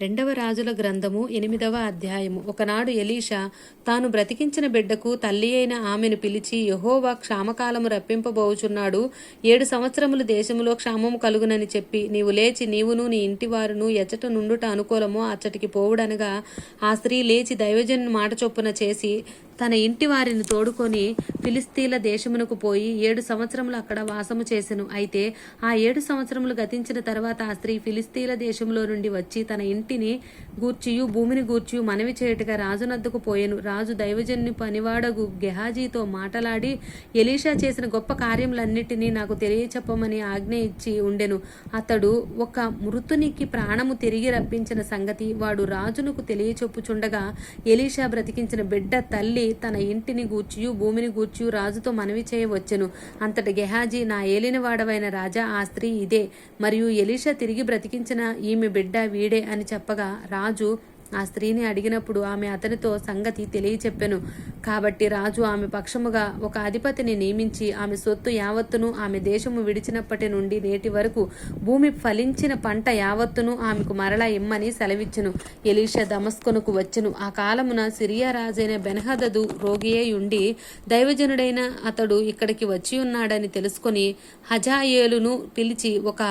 రెండవ రాజుల గ్రంథము ఎనిమిదవ అధ్యాయము. ఒకనాడు ఎలీషా తాను బ్రతికించిన బిడ్డకు తల్లి అయిన ఆమెను పిలిచి యహోవా క్షామకాలము రప్పింపబోచున్నాడు. ఏడు సంవత్సరములు దేశములో క్షామము కలుగునని చెప్పి నీవు లేచి నీవును నీ ఇంటి వారును ఎచ్చట నుండుట అనుకూలమో అచ్చటికి పోవుడనగా ఆ స్త్రీ లేచి దైవజన్ మాట చొప్పున చేసి తన ఇంటి వారిని తోడుకొని ఫిలిస్తీన్ల దేశమునకు పోయి ఏడు సంవత్సరములు అక్కడ వాసము చేసెను. అయితే ఆ ఏడు సంవత్సరములు గతించిన తర్వాత ఆ స్త్రీ ఫిలిస్తీన్ల దేశంలో నుండి వచ్చి తన ఇంటిని గూర్చియు భూమిని గూర్చియు మనవి చేయుటగా రాజునద్దకు పోయెను. రాజు దైవజన్ని పనివాడగు గెహాజీతో మాటలాడి ఎలీషా చేసిన గొప్ప కార్యములన్నిటినీ నాకు తెలియచెప్పమని ఆజ్ఞ ఇచ్చి ఉండెను. అతడు ఒక మృతునికి ప్రాణము తిరిగి రప్పించిన సంగతి వాడు రాజునకు తెలియచెప్పుచుండగా ఎలీషా బ్రతికించిన బిడ్డ తల్లి తన ఇంటిని గూర్చియు భూమిని గూర్చియు రాజుతో మనవి చేయవచ్చెను అంతటి గెహాజీ నా ఏలినవాడవైన రాజా ఆ స్త్రీ ఇదే. మరియు ఎలీషా తిరిగి బ్రతికించిన ఈమె బిడ్డ వీడే అని చెప్పగా రాజు ఆ స్త్రీని అడిగినప్పుడు ఆమె అతనితో సంగతి తెలియచెప్పెను. కాబట్టి రాజు ఆమె పక్షముగా ఒక అధిపతిని నియమించి ఆమె సొత్తు యావత్తును ఆమె దేశము విడిచినప్పటి నుండి నేటి వరకు భూమి ఫలించిన పంట యావత్తును ఆమెకు మరలా ఇమ్మని సెలవిచ్చును. ఎలీషా దమస్కొనుకు వచ్చును. ఆ కాలమున సిరియా రాజైన బెనహదదు రోగియే ఉండి దైవజనుడైన అతడు ఇక్కడికి వచ్చి ఉన్నాడని తెలుసుకొని హజాయేలును పిలిచి ఒక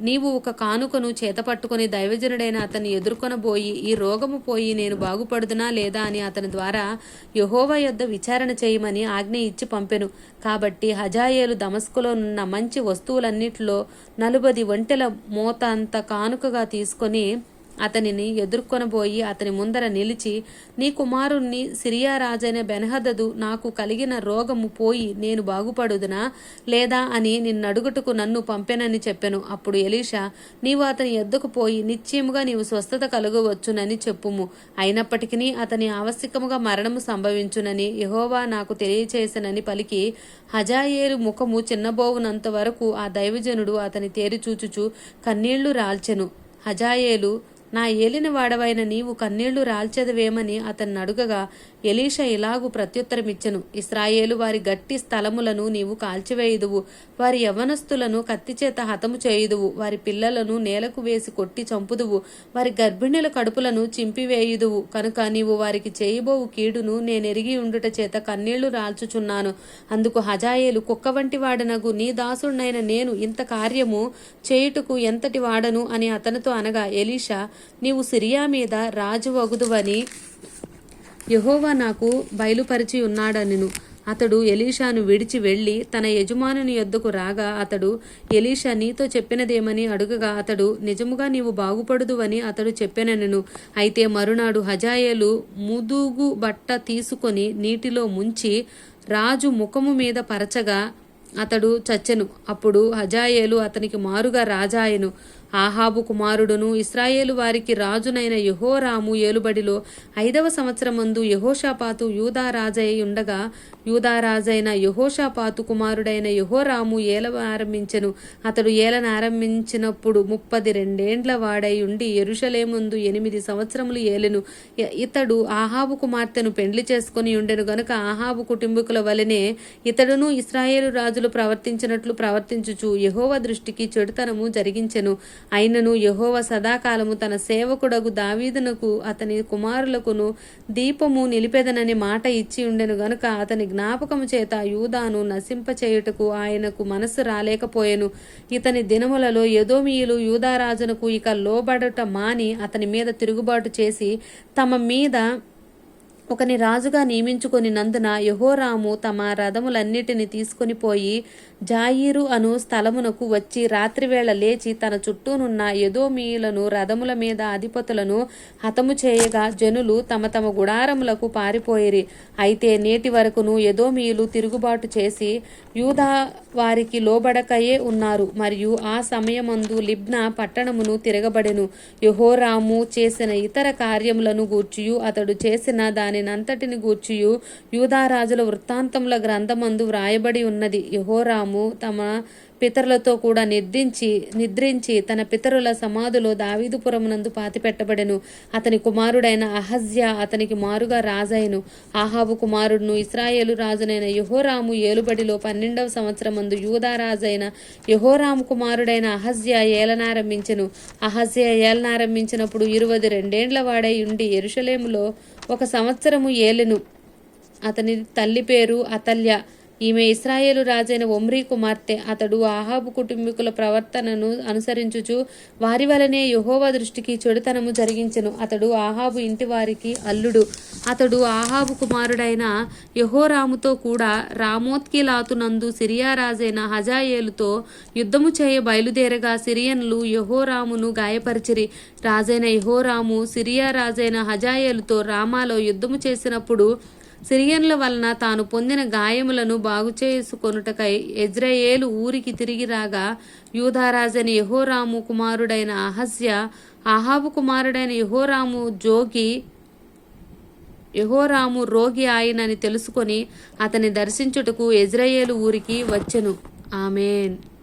నీవు ఒక కానుకను చేతపట్టుకుని దైవజనుడైన అతన్ని ఎదుర్కొనబోయి ఈ రోగము పోయి నేను బాగుపడుదునా లేదా అని అతని ద్వారా యహోవ యొద్ద విచారణ చేయమని ఆజ్ఞ ఇచ్చి పంపెను. కాబట్టి హజాయేలు దమస్కులో ఉన్న మంచి వస్తువులన్నిటిలో నలుబది ఒంటెల మోత అంత కానుకగా తీసుకొని అతనిని ఎదుర్కొనబోయి అతని ముందర నిలిచి నీ కుమారుణ్ణి సిరియా రాజైన బెనహదదు నాకు కలిగిన రోగము పోయి నేను బాగుపడుదునా? లేదా? అని నిన్నడుగుటకు నన్ను పంపెనని చెప్పెను. అప్పుడు ఎలీషా నీవు అతని ఎద్దుకు పోయి నిశ్చయముగా నీవు స్వస్థత కలుగవచ్చునని చెప్పుము. అయినప్పటికీ అతని ఆవశ్యకముగా మరణము సంభవించునని యహోవా నాకు తెలియచేసనని పలికి హజాయేలు ముఖము చిన్నబోవునంత వరకు ఆ దైవజనుడు అతని తేరి చూచుచు కన్నీళ్ళు రాల్చెను. హజాయేలు నా ఏలిన వాడవైన నీవు కన్నీళ్ళు రాల్చదవేమని అతన్ని అడుగగా ఎలీషా ఇలాగు ప్రత్యుత్తరమిచ్చెను. ఇస్రాయేలు వారి గట్టి స్థలములను నీవు కాల్చివేయుదువు. వారి యవనస్తులను కత్తిచేత హతము చేయుదువు. వారి పిల్లలను నేలకు వేసి కొట్టి చంపుదువు. వారి గర్భిణుల కడుపులను చింపివేయుదువు. కనుక నీవు వారికి చేయబోవు కీడును నేనెరిగి ఉండుట చేత కన్నీళ్ళు రాల్చుచున్నాను. అందుకు హజాయేలు కుక్క వంటి వాడనగు నీ దాసుడైన నేను ఇంత కార్యము చేయుటకు ఎంతటి వాడను అని అతనితో అనగా ఎలీషా నీవు సిరియా మీద రాజు వగుదువని యహోవా నాకు బయలుపరిచి ఉన్నాడనిను. అతడు ఎలీషాను విడిచి వెళ్ళి తన యజమానుని యొద్దకు రాగా అతడు ఎలీషా నీతో చెప్పినదేమని అడుగగా అతడు నిజముగా నీవు బాగుపడుదువని అతడు చెప్పెనెను. అయితే మరునాడు హజాయేలు ముదుగు బట్ట తీసుకొని నీటిలో ముంచి రాజు ముఖము మీద పరచగా అతడు చచ్చెను. అప్పుడు హజాయేలు అతనికి మారుగా రాజాయెను. ఆహాబు కుమారుడును ఇస్రాయేలు వారికి రాజునైన యహోరాము ఏలుబడిలో ఐదవ సంవత్సరమందు యహోషాపాతు యూదారాజై ఉండగా యూదారాజైన యహోషాపాతు కుమారుడైన యహోరాము ఏలనారంభించెను. అతడు ఏలనారంభించినప్పుడు ముప్పది రెండేండ్ల వాడై ఉండి ఎరుషలేముందు ఎనిమిది సంవత్సరములు ఏలెను. ఇతడు ఆహాబు కుమార్తెను పెండ్లి చేసుకుని ఉండెను గనుక ఆహాబు కుటుంబకుల వలనే ఇతడును ఇస్రాయేలు రాజులు ప్రవర్తించినట్లు ప్రవర్తించుచు యహోవ దృష్టికి చెడుతనము జరిగించెను. అయినను యహోవ సదాకాలము తన సేవకుడగు దావీదునకు అతని కుమారులకును దీపము నిలిపెదనని మాట ఇచ్చి ఉండెను గనుక అతని జ్ఞాపకము చేత యూదాను నశింపచేయుటకు ఆయనకు మనసు రాలేకపోయెను. ఇతని దినములలో యదోమీయులు యూదారాజునకు ఇక లోబడట మాని అతని మీద తిరుగుబాటు చేసి తమ మీద ఒకని రాజుగా నియమించుకొనినందున యహోరాము తమ రథములన్నిటిని తీసుకుని పోయి జాయిరు అను స్థలమునకు వచ్చి రాత్రివేళ లేచి తన చుట్టూనున్న యదోమీయులను రథముల మీద అధిపతులను హతము చేయగా జనులు తమ తమ గుడారములకు పారిపోయిరి. అయితే నేటి వరకును యదోమీయులు తిరుగుబాటు చేసి యూదా వారికి లోబడకయే ఉన్నారు. మరియు ఆ సమయమందు లిబ్నా పట్టణమును తిరగబడెను. యహోరాము చేసిన ఇతర కార్యములను గూర్చియు అతడు చేసిన దాని దానినంతటిని గూర్చియు. యూదారాజుల వృత్తాంతముల గ్రంథమందు వ్రాయబడి ఉన్నది. యహోరాము తమ పితరులతో కూడా నిద్రించి నిద్రించి తన పితరుల సమాధిలో దావీదుపురమునందు పాతిపెట్టబడెను. అతని కుమారుడైన అహజ్య అతనికి మారుగా రాజైను. ఆహాబు కుమారుడును ఇస్రాయేలు రాజునైన యహోరాము ఏలుబడిలో పన్నెండవ సంవత్సరమందు యూదారాజైన యహోరాము కుమారుడైన అహజ్య ఏలనారంభించెను. అహజ్య ఏలనారంభించినప్పుడు ఇరువది రెండేండ్ల వాడై ఉండి ఎరుషలేములో ఒక సంవత్సరము ఏలెను. అతని తల్లి పేరు అతల్య. ఈమె ఇస్రాయేలు రాజైన ఒమ్రీ కుమార్తె. అతడు ఆహాబు కుటుంబీకుల ప్రవర్తనను అనుసరించుచు వారి వలనే యహోవా దృష్టికి చెడుతనము జరిగించెను. అతడు ఆహాబు ఇంటి వారికి అల్లుడు. అతడు ఆహాబు కుమారుడైన యహోరాముతో కూడా రామోత్కిలాతునందు సిరియా రాజైన హజాయేలుతో యుద్ధము చేయ బయలుదేరగా సిరియన్లు యహోరామును గాయపరిచిరి. రాజైన యహోరాము సిరియా రాజైన హజాయేలుతో రామాలో యుద్ధము చేసినప్పుడు సిరియన్ల వలన తాను పొందిన గాయములను బాగు చేసుకొనుటకై ఎజ్రయేలు ఊరికి తిరిగి రాగా యూధారాజని యహోరాము కుమారుడైన అహస్య ఆహాబు కుమారుడైన యహోరాము జోగి యహోరాము రోగి ఆయనని తెలుసుకొని అతని దర్శించుటకు ఎజ్రయేలు ఊరికి వచ్చెను. ఆమెన్.